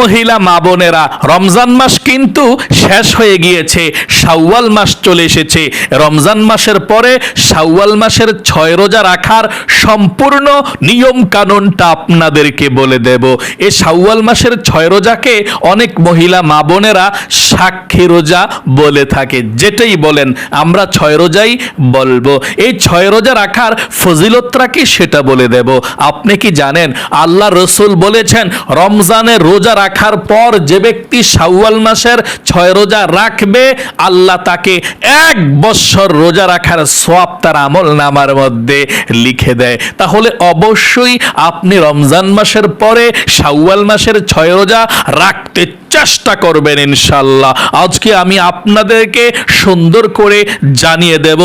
মহিলা মা বোনেরা, রমজান মাস কিন্তু শেষ হয়ে গিয়েছে, শাওয়াল মাস চলে এসেছে। রমজান মাসের পরে শাওয়াল মাসের ছয় রোজা রাখার সম্পূর্ণ নিয়ম কানুনটা আপনাদেরকে বলে দেব। এই শাওয়াল মাসের ছয় রোজাকে অনেক মহিলা মা বোনেরা সাক্ষী রোজা বলে থাকে। যেটাই বলেন, আমরা ছয় রোজাই বলব। এই ছয় রোজা রাখার ফজিলতটা কি সেটা বলে দেব। আপনি কি জানেন, আল্লাহ রসুল বলেছেন রমজানের রোজা রাখার পর যে ব্যক্তি শাওয়াল মাসের ছয় রোজা রাখবে, আল্লাহ তাকে এক বৎসর রোজা রাখার সব তার আমল নামার মধ্যে লিখে দেয়। তাহলে অবশ্যই আপনি রমজান মাসের পরে শাওয়াল মাসের ছয় রোজা রাখতে চেষ্টা করবেন ইনশাল্লাহ আজকে আমি আপনাদেরকে সুন্দর করে জানিয়ে দেব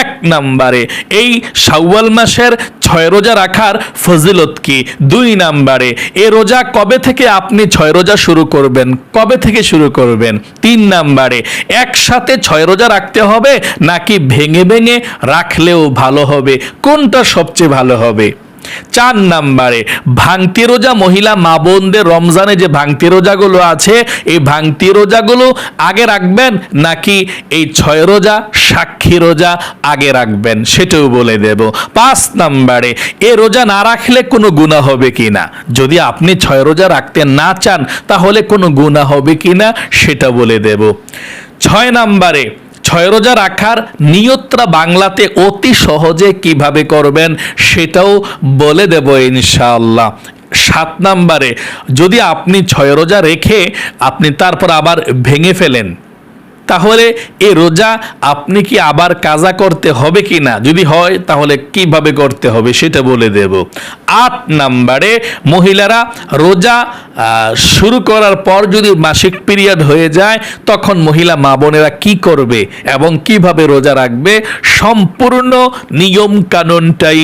এক নাম্বারে, এই শাওয়াল মাসের ছয় রোজা রাখার ফজিলত কি? দুই নাম্বারে, এ রোজা কবে থেকে আপনি ছয় রোজা শুরু করবেন? কবে থেকে শুরু করবেন? তিন নাম্বারে, একসাথে ছয় রোজা রাখতে হবে নাকি ভেঙে ভেঙে রাখলেও ভালো হবে? কোনটা সবচেয়ে ভালো হবে? চার নাম্বারে, ভাঙতি রোজা মহিলা মা বোনদের রমজানে যে ভাঙতি রোজাগুলো আছে, এই ভাঙতি রোজাগুলো আগে রাখবেন নাকি এই ছয় রোজা, সাক্ষী রোজা আগে রাখবেন? সেটাও বলে দেব। পাঁচ নাম্বারে, এ রোজা না রাখলে কোনো গুণা হবে কিনা? যদি আপনি ছয় রোজা রাখতে না চান, তাহলে কোনো গুণা হবে কিনা? সেটা বলে দেব। ছয় নাম্বারে ছয় রোজা রাখার নিয়তটা বাংলাতে অতি সহজে কীভাবে করবেন সেটাও বলে দেব ইনশাআল্লাহ। সাত নাম্বারে, যদি আপনি ছয় রোজা রেখে আপনি তারপর আবার ভেঙে ফেলেন তাহলে এ রোজা আপনি কি আবার কাজা করতে হবে কি না? যদি হয়, তাহলে কীভাবে করতে হবে সেটা বলে দেব। আট নাম্বারে মহিলারা রোজা শুরু করার পর যদি মাসিক পিরিয়ড হয়ে যায়, তখন মহিলা মা বোনেরা কি করবে এবং কীভাবে রোজা রাখবে সম্পূর্ণ নিয়ম কানুনটাই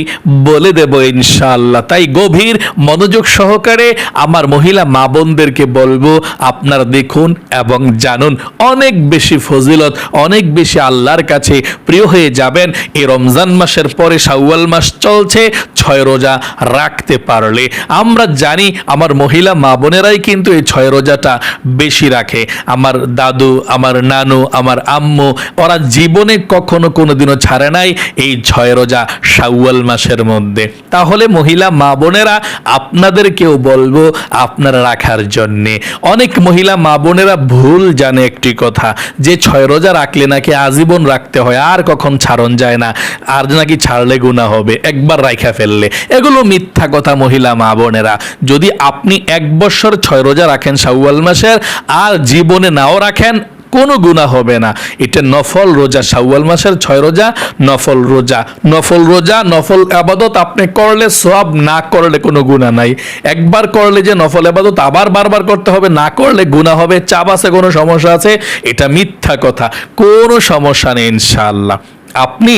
বলে দেব ইনশাআল্লাহ। তাই গভীর মনোযোগ সহকারে আমার মহিলা মা বোনদেরকে বলব, আপনারা দেখুন এবং জানুন। অনেক বেশি ফজিলত, অনেক বেশি আল্লাহর কাছে প্রিয় হয়ে যাবেন। এই রমজান মাসের পরে শাওয়াল মাস চলছে, ছয় রোজা রাখতে পারলে। আমরা জানি আমার মহিলা মা বোনেরাই কিন্তু এই ছয় রোজাটা বেশি রাখে। আমার দাদু, আমার নানু, আমার আম্মু, ওরা জীবনে কখনো কোনোদিনও ছাড়ে নাই এই ছয় রোজা শাওয়াল মাসের মধ্যে। তাহলে মহিলা মা বোনেরা, আপনাদেরকেও বলব আপনারা রাখার জন্যে। অনেক মহিলা মা বোনেরা ভুল জানে একটি কথা যে ছয় রোজা রাখলে নাকি আজীবন রাখতে হয়, আর কখন ছাড়ন যায় না, আর নাকি ছাড়লে গুণা হবে, একবার রাইখা ফেললে। এগুলো মিথ্যা কথা মহিলা মা বোনেরা। যদি আপনি এক বছর ছয় রোজা রাখেন শাওয়াল মাসের, আর জীবনে নাও রাখেন কোনো গুণা হবে না। এটা নফল রোজা, শাওয়াল মাসের ছয় রোজা, নফল রোজা নফল রোজা, নফল আবাদত। আপনি করলে সব না করলে কোনো গুণা নাই। একবার করলে যে নফল আবাদত, আবার বারবার করতে হবে। না করলে গুণা হবে, চাপ আছে, কোনো সমস্যা আছে? এটা মিথ্যা কথা। কোনো সমস্যা নেই, ইনশাআল্লাহ। আপনি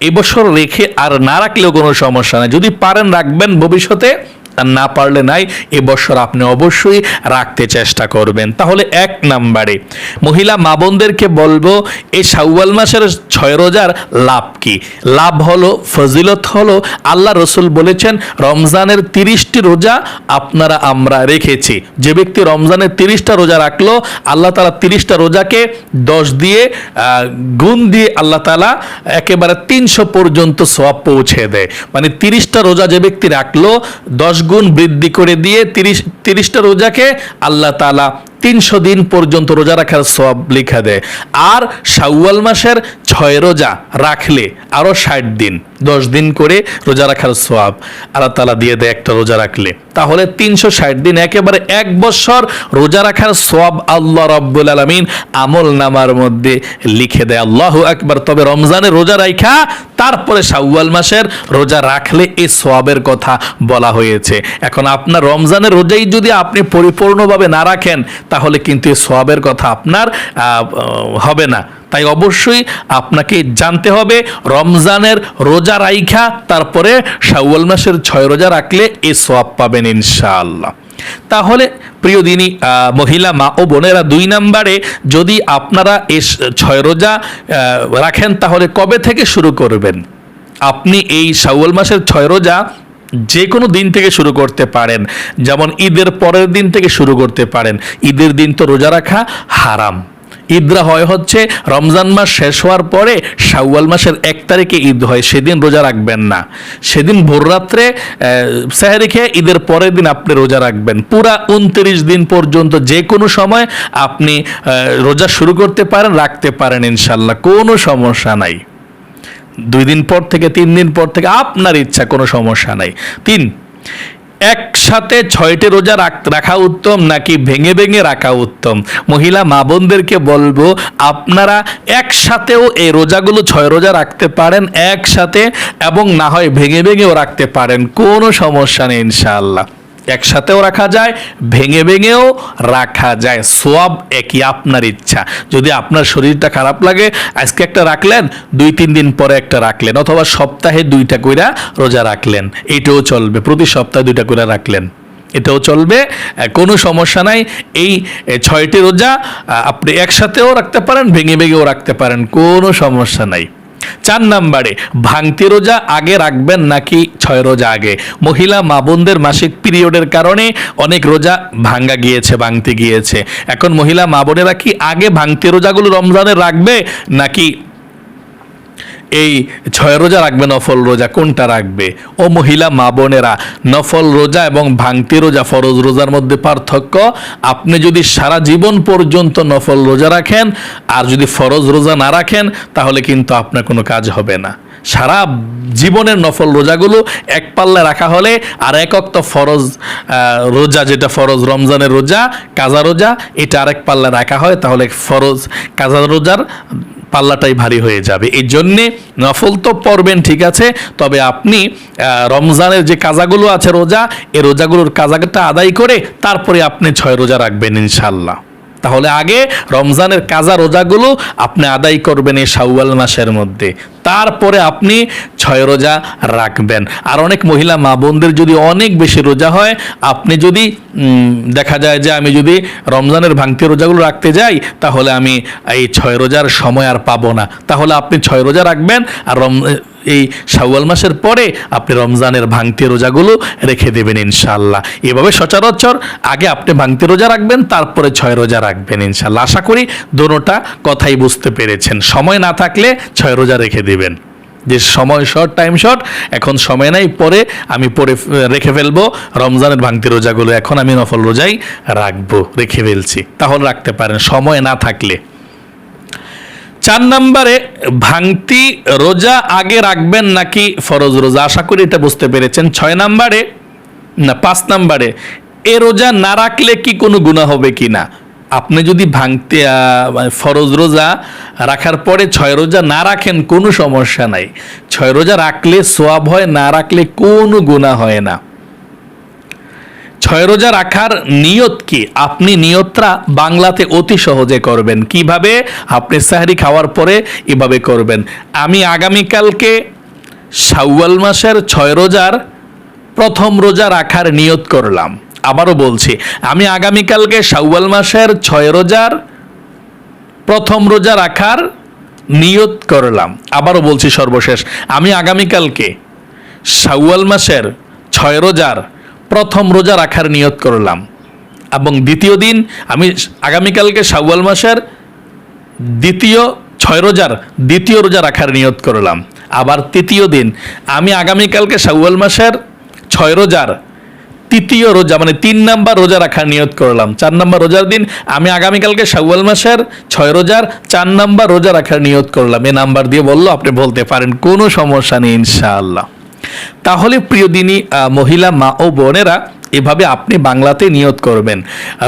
এবছর রেখে আর না রাখলেও কোনো সমস্যা নেই। যদি পারেন, রাখবেন ভবিষ্যতে। আর না পারলে নাই এবছর আপনি অবশ্যই রাখতে চেষ্টা করবেন। তাহলে এক নাম্বারে, মহিলা মা বোনদেরকে বলব এই শাওয়াল মাসের ছয় রোজার লাভ কি? লাভ হলো, ফজিলত হলো, আল্লাহ রসুল বলেছেন, রমজানের তিরিশটি রোজা আপনারা, আমরা রেখেছি। যে ব্যক্তি রমজানের তিরিশটা রোজা রাখল, আল্লাহ তালা তিরিশটা রোজাকে দশ দিয়ে গুণ দিয়ে আল্লাহ তালা একেবারে তিনশো পর্যন্ত সব পৌঁছে দেয়। মানে তিরিশটা রোজা যে ব্যক্তি রাখল, দশ গুণ বৃদ্ধি করে দিয়ে তিরিশ তিরিশটা রোজাকে আল্লাহ তালা তিনশো দিন পর্যন্ত রোজা রাখার সব লিখা দেয় আর শাওয়াল মাসের ছয় রোজা রাখলে আরও ষাট দিন, দশ দিন করে রোজা রাখার সোয়াব আল্লাহ তালা দিয়ে দেয় একটা রোজা রাখলে। তাহলে তিনশো ষাট দিন একেবারে এক বছর রোজা রাখার সোয়াব আল্লাহ রব্বুল আলমিন আমল নামার মধ্যে লিখে দেয়। আল্লাহ একবার তবে রমজানের রোজা রাখা তারপরে শাওয়াল মাসের রোজা রাখলে এই সোয়াবের কথা বলা হয়েছে। এখন আপনার রমজানের রোজাই যদি আপনি পরিপূর্ণভাবে না রাখেন তাহলে কিন্তু এই সোয়াবের কথা আপনার হবে না। তাই অবশ্যই আপনাকে জানতে হবে, রমজানের রোজা রাইখা, তারপরে শাওয়াল মাসের ছয় রোজা রাখলে এ সোয়াব পাবেন ইনশাআল্লাহ। তাহলে প্রিয় দিনী মহিলা, মা ও বোনেরা দুই নাম্বারে যদি আপনারা এ ছয় রোজা রাখেন তাহলে কবে থেকে শুরু করবেন? আপনি এই শাওয়াল মাসের ছয় রোজা যে কোনো দিন থেকে শুরু করতে পারেন। যেমন ঈদের পরের দিন থেকে শুরু করতে পারেন। ঈদের দিন তো রোজা রাখা হারাম। ঈদরা হয় হচ্ছে রমজান মাস শেষ হওয়ার পরে শাওয়াল মাসের এক তারিখে ঈদ হয়, সেদিন রোজা রাখবেন না। সেদিন ভোররাত্রে সেহারি খেয়ে ঈদের পরের দিন আপনি রোজা রাখবেন। পুরা উনত্রিশ দিন পর্যন্ত যে কোনো সময় আপনি রোজা শুরু করতে পারেন, রাখতে পারেন ইনশাল্লাহ। কোনো সমস্যা নাই। দুই দিন পর থেকে তিন দিন পর থেকে আপনার ইচ্ছা, কোনো সমস্যা নাই। তিন, একসাথে ছয়টি রোজা রাখ- উত্তম নাকি ভেঙে ভেঙে রাখা উত্তম? মহিলা, মা বোনদেরকে বলব, আপনারা একসাথেও এই রোজাগুলো, ছয় রোজা রাখতে পারেন একসাথে এবং না হয় ভেঙে ভেঙেও রাখতে পারেন, কোনো সমস্যা নেই ইনশাআল্লাহ। একসাথেও রাখা যায়, ভেঙে ভেঙেও রাখা যায়। সোয়াব একই আপনার ইচ্ছা। যদি আপনার শরীরটা খারাপ লাগে, আজকে একটা রাখলেন, দুই তিন দিন পরে একটা রাখলেন, অথবা সপ্তাহে দুইটা কইরা রোজা রাখলেন। এটাও চলবে, প্রতি সপ্তাহে দুইটা কইরা রাখলেন। এটাও চলবে কোনো সমস্যা নাই। এই ছয়টি রোজা আপনি একসাথেও রাখতে পারেন, ভেঙে ভেঙেও রাখতে পারেন, কোনো সমস্যা নাই। চার নাম্বারে, ভাঙতি রোজা আগে রাখবেন নাকি ছয় রোজা আগে? মহিলা মা বোনদের মাসিক পিরিয়ডের কারণে অনেক রোজা ভাঙ্গা গিয়েছে, ভাঙতে গিয়েছে। এখন মহিলা মা বোনেরা কি আগে ভাঙতি রোজাগুলো রমজানে রাখবে নাকি এই ছয় রোজা রাখবে, নফল রোজা, কোনটা রাখবে? ও মহিলা, মা বোনেরা, নফল রোজা এবং ভাঙতি রোজা ফরজ রোজার মধ্যে পার্থক্য, আপনি যদি সারা জীবন পর্যন্ত নফল রোজা রাখেন আর যদি ফরজ রোজা না রাখেন, তাহলে কিন্তু আপনার কোনো কাজ হবে না। সারা জীবনের নফল রোজাগুলো এক পাল্লা রাখা হলে আর এক অক্ত ফরজ রোজা, যেটা ফরজ রমজানের রোজা, কাজা রোজা, এটা আরেক পাল্লা রাখা হয়, তাহলে ফরজ, কাজা রোজার পাল্লাটাই ভারী হয়ে যাবে। এই জন্যে নফল তো পড়বেন ঠিক আছে? তবে আপনি রমজানের যে কাজাগুলো আছে রোজা এ রোজাগুলোর কাজাটা আদায় করে তারপরে আপনি ছয় রোজা রাখবেন ইনশাল্লাহ তাহলে আগে রমজানের কাজা রোজাগুলো আপনি আদায় করবেন এই শাওয়াল মাসের মধ্যে। তারপরে আপনি ছয় রোজা রাখবেন। আর অনেক মহিলা মা বোনদের যদি অনেক বেশি রোজা হয়, আপনি যদি দেখা যায় যে আমি যদি রমজানের ভাঙতি রোজাগুলো রাখতে যাই, তাহলে আমি এই ছয় রোজার সময় আর পাবো না। তাহলে আপনি ছয় রোজা রাখবেন আর রম এই শাওয়াল মাসের পরে আপনি রমজানের ভাঙতি রোজাগুলো রেখে দেবেন ইনশাল্লাহ এভাবে সচরাচর আগে আপনি ভাঙতি রোজা রাখবেন, তারপরে ছয় রোজা রাখবেন ইনশাল্লাহ আশা করি দোনোটা কথাই বুঝতে পেরেছেন। সময় না থাকলে ছয় রোজা রেখে দেবেন। যে সময় শর্ট, টাইম শর্ট, এখন সময় নাই, পরে আমি পরে রেখে ফেলব। রমজানের ভাঙতি রোজাগুলো এখন আমি নফল রোজাই রাখব, রেখে ফেলছি। তাহলে রাখতে পারেন। সময় না থাকলে। চার নম্বরে, ভাঙতি রোজা আগে রাখবেন নাকি ফরজ রোজা? আশা করি এটা বুঝতে পেরেছেন। ছয় নম্বরে, না, পাঁচ নম্বরে, এ রোজা না রাখলে কি কোনো গুণা হবে কি না? আপনি যদি ভাঙতে ফরজ রোজা রাখার পরে ছয় রোজা না রাখেন, কোনো সমস্যা নাই। ছয় রোজা রাখলে সোয়াব হয়, না রাখলে কোনো গুণা হয় না। ছয় রোজা রাখার নিয়ত কি? আপনি নিয়তটা বাংলাতে অতি সহজে করবেন। কীভাবে? আপনি সাহারি খাওয়ার পরে এভাবে করবেন। আমি আগামীকালকে শাওয়াল মাসের ছয় রোজার প্রথম রোজা রাখার নিয়ত করলাম। আবারও বলছি, আমি আগামীকালকে শাওয়াল মাসের ছয় রোজার প্রথম রোজা রাখার নিয়ত করলাম। আবারও বলছি সর্বশেষ, আমি আগামীকালকে শাওয়াল মাসের ছয় রোজার প্রথম রোজা রাখার নিয়ত করলাম। এবং দ্বিতীয় দিন আমি আগামীকালকে শাওয়াল মাসের দ্বিতীয়, ছয় রোজার দ্বিতীয় রোজা রাখার নিয়ত করলাম। আবার তৃতীয় দিন আমি আগামীকালকে শাওয়াল মাসের ছয় রোজার তৃতীয় রোজা মানে তিন নাম্বার রোজা রাখার নিয়ত করলাম। চার নাম্বার রোজার দিন আমি আগামীকালকে শাওয়াল মাসের ছয় রোজার চার নাম্বার রোজা রাখার নিয়ত করলাম। এই নাম্বার দিয়ে বলল, আপনি বলতে পারেন, কোনো সমস্যা নেই, ইনশাআল্লাহ। তাহলে প্রিয় দিনী মহিলা মা ও বোনেরা, এভাবে আপনি বাংলাতে নিয়ত করবেন।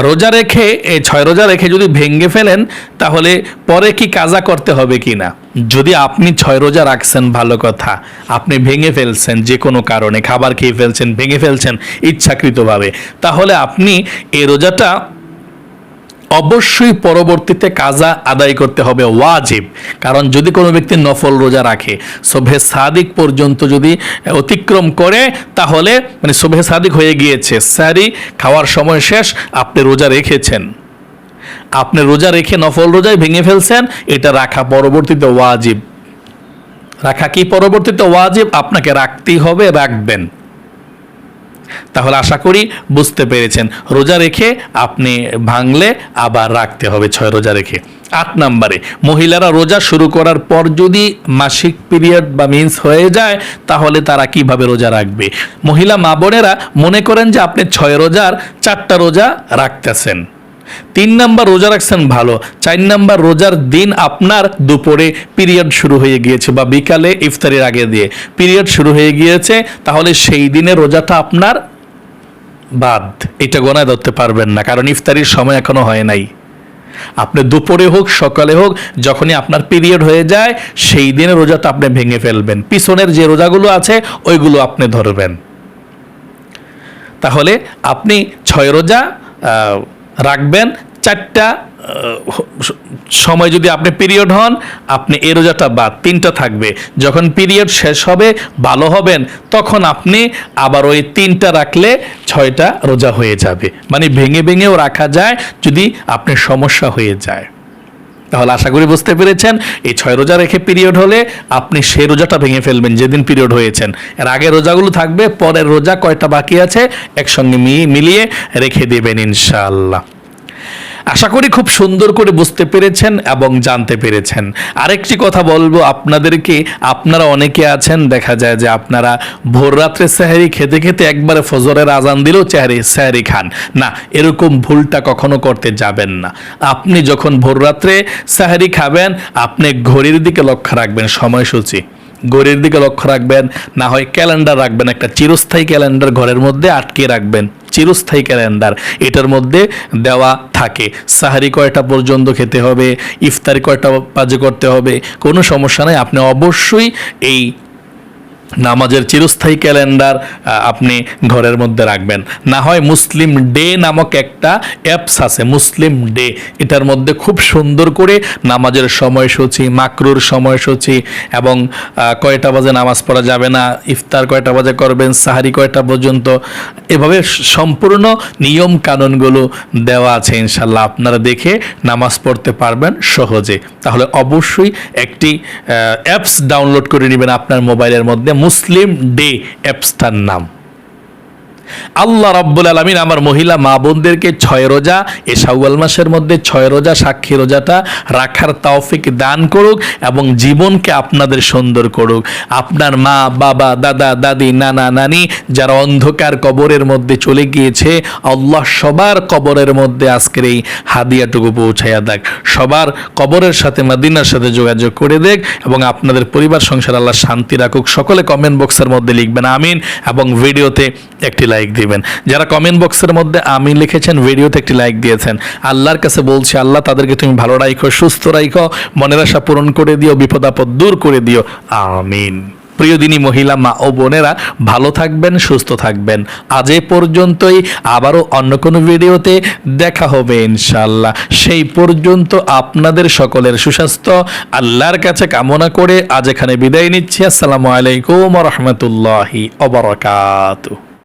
রোজা রেখে ছয় রোজা রেখে যদি ভেঙ্গে ফেলেন, তাহলে পরে কি কাজা করতে হবে কি না? যদি আপনি ছয় রোজা রাখছেন, ভালো কথা। আপনি ভেঙে ফেলছেন যে কোনো কারণে, খাবার খেয়ে ফেলছেন, ভেঙে ফেলছেন ইচ্ছাকৃতভাবে। তাহলে আপনি এই রোজাটা অবশ্যই পরবর্তীতে কাজা আদায় করতে হবে ওয়াজিব। কারণ যদি কোনো ব্যক্তি নফল রোজা রাখে সোভে সাদিক পর্যন্ত যদি অতিক্রম করে, তাহলে মানে সোভে সাদিক হয়ে গিয়েছে। স্যারি, খাওয়ার সময় শেষ, আপনি রোজা রেখেছেন। আপনি রোজা রেখে নফল রোজায় ভেঙে ফেলছেন, এটা রাখা পরবর্তীতে ওয়াজিব। রাখা কি পরবর্তীতে ওয়াজিব? আপনাকে রাখতেই হবে, রাখবেন। তাহলে আশা করি বুঝতে পেরেছেন। রোজা রেখে আপনি ভাঙলে আবার রাখতে হবে, ছয় রোজা রেখে। আট নম্বরে, মহিলারা রোজা শুরু করার পর যদি মাসিক পিরিয়ড বা মিন্স হয়ে যায়, তাহলে তারা কীভাবে রোজা রাখবে? মহিলা মা বোনেরা মনে করেন যে আপনি ছয় রোজার চারটা রোজা রাখতেছেন। তিন নাম্বার রোজা রাখছেন ভালো, চার নাম্বার রোজার দিন আপনার দুপুরে পিরিয়ড শুরু হয়ে গিয়েছে বা বিকালে ইফতারের আগে দিয়ে পিরিয়ড শুরু হয়ে গিয়েছে, তাহলে সেই দিনে রোজাটা আপনার বাদ। এটা গোনায় ধরতে পারবেন না, কারণ ইফতারির সময় এখনও হয় নাই। আপনি দুপুরে হোক, সকালে হোক, যখনই আপনার পিরিয়ড হয়ে যায়, সেই দিনে রোজাটা আপনি ভেঙে ফেলবেন। পিছনের যে রোজাগুলো আছে, ওইগুলো আপনি ধরবেন। তাহলে আপনি ছয় রোজা রাখবেন। চারটা সময় যদি আপনি পিরিয়ড হন, আপনি এ রোজাটা বাদ, তিনটা থাকবে। যখন পিরিয়ড শেষ হবে, ভালো হবেন, তখন আপনি আবার ওই তিনটা রাখলে ছয়টা রোজা হয়ে যাবে। মানে ভেঙে ভেঙেও রাখা যায় যদি আপনি সমস্যা হয়ে যায়। তাহলে আশা করি বুঝতে পেরেছেন, এই ছয় রোজা রেখে পিরিয়ড হলে আপনি সেই রোজাটা ভেঙে ফেলবেন যেদিন পিরিয়ড হয়েছেন। এর আগে রোজাগুলো থাকবে, পরের রোজা কয়টা বাকি আছে, একসঙ্গে মিলিয়ে রেখে দেবেন ইনশাআল্লাহ। আশা করি খুব সুন্দর করে বুঝতে পেরেছেন এবং জানতে পেরেছেন। আরেকটি কথা বলব আপনাদেরকে, আপনারা অনেকে আছেন, দেখা যায় যে আপনারা ভোর রাত্রে স্যাহারি খেতে খেতে একবারে ফজরের আজান দিলেও চেহারি স্যাহারি খান। না, এরকম ভুলটা কখনো করতে যাবেন না। আপনি যখন ভোর রাত্রে স্যাহারি খাবেন, আপনি ঘড়ির দিকে লক্ষ্য রাখবেন, সময়সূচি। ঘড়ির দিকে লক্ষ্য রাখবেন, না হয় ক্যালেন্ডার রাখবেন, একটা চিরস্থায়ী ক্যালেন্ডার ঘরের মধ্যে আটকে রাখবেন। চিরস্থায়ী ক্যালেন্ডার। এটার মধ্যে দেওয়া থাকে। সাহারি কয়টা পর্যন্ত খেতে হবে? ইফতারি কয়টা বাজে করতে হবে? কোনো সমস্যা নাই। আপনি অবশ্যই এই নামাজের চিরস্থায়ী ক্যালেন্ডার আপনি ঘরের মধ্যে রাখবেন। না হয় মুসলিম ডে নামক একটা অ্যাপস আছে, মুসলিম ডে। এটার মধ্যে খুব সুন্দর করে নামাজের সময়সূচি, মাকরুর সময়সূচি এবং কয়টা বাজে নামাজ পড়া যাবে না, ইফতার কয়টা বাজে করবেন, সাহারি কয়টা পর্যন্ত, এভাবে সম্পূর্ণ নিয়ম কানুনগুলো দেওয়া আছে ইনশাল্লাহ আপনারা দেখে নামাজ পড়তে পারবেন সহজে। তাহলে অবশ্যই একটি অ্যাপস ডাউনলোড করে নেবেন আপনার মোবাইলের মধ্যে। মুসলিম ডে অ্যাপসটার নাম। আল্লাহ রাব্বুল আলমিন আমার মহিলা মা বোনদেরকে ছয় রোজা এ শাওয়াল মাসের মধ্যে ছয় রোজা, সাক্ষী রোজাটা রাখার তাওফিক দান করুক এবং জীবনকে আপনাদের সুন্দর করুক। আপনার মা, বাবা, দাদা, দাদি, নানা, নানি যারা অন্ধকার কবরের মধ্যে চলে গিয়েছে, আল্লাহ সবার কবরের মধ্যে আজকের এই হাদিয়াটুকু পৌঁছাইয়া দেখ সবার কবরের সাথে, মাদিনার সাথে যোগাযোগ করে দেখ এবং আপনাদের পরিবার, সংসার, আল্লাহ শান্তি রাখুক। সকলে কমেন্ট বক্সের মধ্যে লিখবেন আমিন এবং ভিডিওতে একটি লাইক দিবেন। যারা কমেন্ট বক্সের মধ্যে আমিন লিখেছেন ভিডিওতে একটি লাইক দিয়েছেন। আল্লাহর কাছে বলছি, আল্লাহ তাদেরকে তুমি ভালো রাখো সুস্থ রাখো মনের আশা পূরণ করে দিও, বিপদ আপদ দূর করে দিও। আমিন। প্রিয় দিনী মহিলা, মা ও বোনেরা, ভালো থাকবেন, সুস্থ থাকবেন। আজ পর্যন্তই, আবারও অন্য কোনো ভিডিওতে দেখা হবে ইনশাল্লাহ সেই পর্যন্ত আপনাদের সকলের সুস্বাস্থ্য, আল্লাহর কাছে কামনা করে আজ এখানে বিদায় নিচ্ছি। আসসালামু আলাইকুম রহমতুল্লাহি অবরাকাতু